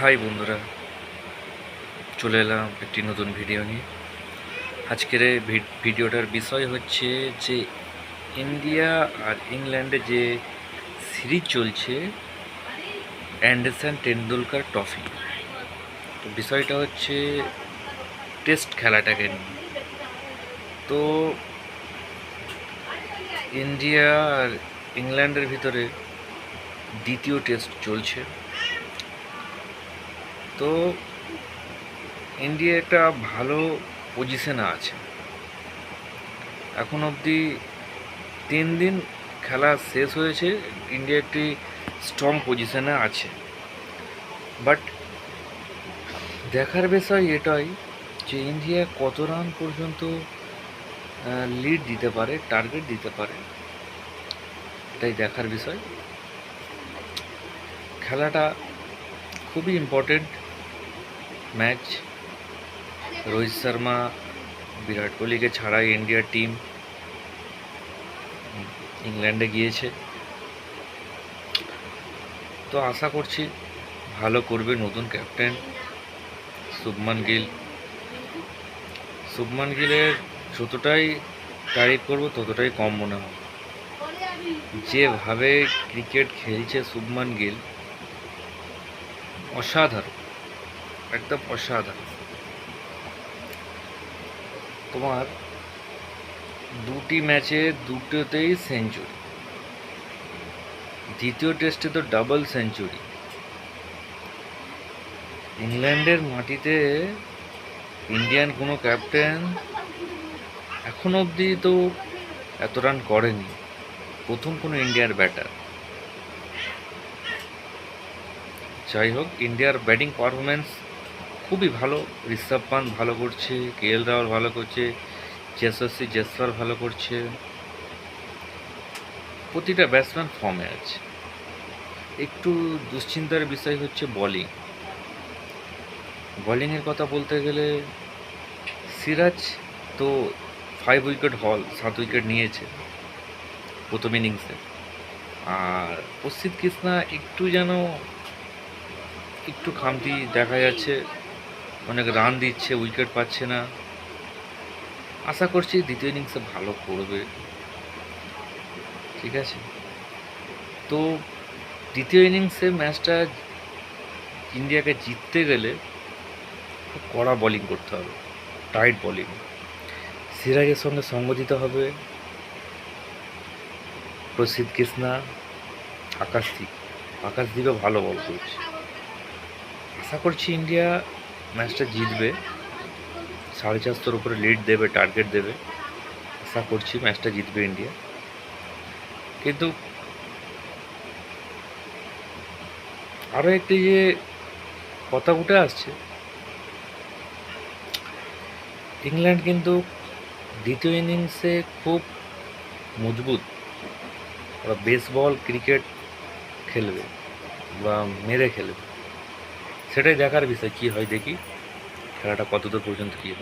High বন্ধুরা, চলে এলাম একটি নতুন ভিডিও নিয়ে। আজকের ভিডিওটার বিষয় হচ্ছে যে ইন্ডিয়া আর ইংল্যান্ডে যে সিরিজ চলছে, অ্যান্ডারসন টেন্ডুলকার ট্রফি। তো বিষয়টা হচ্ছে টেস্ট খেলাটাকে নিয়ে। তো ইন্ডিয়া আর ইংল্যান্ডের ভিতরে দ্বিতীয় টেস্ট চলছে। তো ইন্ডিয়া একটা ভালো পজিশনে আছে। এখন অবধি তিন দিন খেলা শেষ হয়েছে ইন্ডিয়া একটি স্ট্রং পজিশনে আছে। বাট দেখার বিষয় এটাই যে ইন্ডিয়া কত রান পর্যন্ত লিড দিতে পারে টার্গেট দিতে পারে, এটাই দেখার বিষয়। খেলাটা খুবই ইম্পর্টেন্ট ম্যাচ। রোহিত শর্মা, বিরাট কোহলিকে ছাড়াই ইন্ডিয়ার টিম ইংল্যান্ডে গিয়েছে। তো আশা করছি ভালো করবে নতুন ক্যাপ্টেন শুভমান গিল। শুভমান গিলের যতটাই তারিফ করব, ততটাই কম মনে হয়। যেভাবে ক্রিকেট খেলছে শুভমান গিল, অসাধারণ। একদম অসাধারণ। তোমার দুটি ম্যাচে দুটোতেই সেঞ্চুরি। দ্বিতীয় টেস্টে তো ডাবল সেঞ্চুরি। ইংল্যান্ডের মাটিতে ইন্ডিয়ান কোনো ক্যাপ্টেন এখন অবধি তো এত রান করেনি। প্রথম কোনো ইন্ডিয়ার ব্যাটার যাই হোক, ইন্ডিয়ার ব্যাটিং পারফরমেন্স খুবই ভালো, ঋষভ পান ভালো করছে কে এল রাহুল ভালো করছে যশস্বী জয়সওয়াল ভালো করছে। প্রতিটা ব্যাটসম্যান ফর্মে আছে। একটু দুশ্চিন্তার বিষয় হচ্ছে বোলিং বোলিংয়ের কথা বলতে গেলে, সিরাজ তো ফাইভ উইকেট হল সাত উইকেট নিয়েছে প্রথম ইনিংসে আর প্রসিদ্ধ কৃষ্ণা একটু যেন একটু খামতি দেখা যাচ্ছে। অনেক রান দিচ্ছে উইকেট পাচ্ছে না। আশা করছি দ্বিতীয় ইনিংসে ভালো করবে। ঠিক আছে? তো দ্বিতীয় ইনিংসে ম্যাচটা ইন্ডিয়াকে জিততে গেলে খুব কড়া বলিং করতে হবে টাইট বোলিং সিরাজের সঙ্গে সঙ্গ দিতে হবে প্রসিদ্ধ কৃষ্ণা আকাশদ্বীপ আকাশদ্বীপে ভালো বল করছে। আশা করছি ইন্ডিয়া ম্যাচটা জিতবে, সাড়ে চারশোর উপরে লিড দেবে টার্গেট দেবে। আশা করছি ম্যাচটা জিতবে ইন্ডিয়া। কিন্তু আরও একটি যে কথা উঠে আসছে, ইংল্যান্ড কিন্তু দ্বিতীয় ইনিংসে খুব মজবুত। ওরা বেসবল ক্রিকেট খেলবে বা মেরে খেলবে। সেটাই দেখার বিষয় কি হয় দেখি খেলাটা কতদূর পর্যন্ত কী হয়